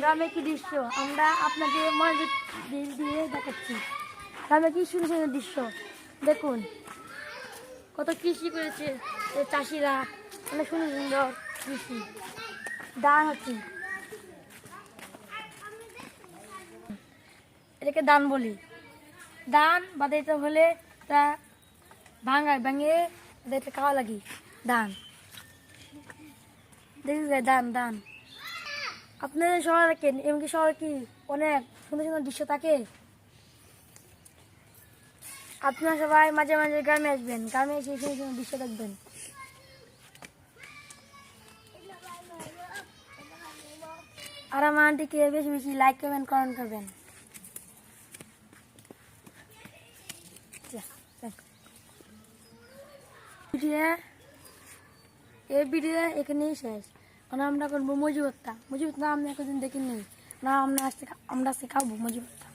গ্রামে কি দৃশ্য। আমরা আপনাকে মনোযোগ দিয়ে দেখাচ্ছি। গ্রামে কি সুন্দর সুন্দর দৃশ্য। দেখুন, কত কৃষি করেছে চাষিরা। অনেক সুন্দর সুন্দর কৃষি। ধান হচ্ছে। এটাকে দান বলি। ধান বাদাইতে হলে তা ভাঙায় ভেঙে বাদাইতে খাওয়া লাগি। ধান দেখি ধান ধান আপনাদের শহরে দেখেন এমনি শহরে কি অনেক সুন্দর সুন্দর দৃশ্য থাকে? আপনারা সবাই মাঝে মাঝে গ্রামে আসবেন। গ্রামে এসে সুন্দর সুন্দর দৃশ্য দেখবেন। আর আমার আন্টিকে বেশি বেশি লাইক কমেন্ট কমেন্ট করবেন। এই ভিডিও এখানেই শেষ। কারণ আমরা করব মজুবত্তা মজুবত্তা আমি একদিন দেখিনি। না আমরা আমরা শেখাবো খাব মজুবত্তা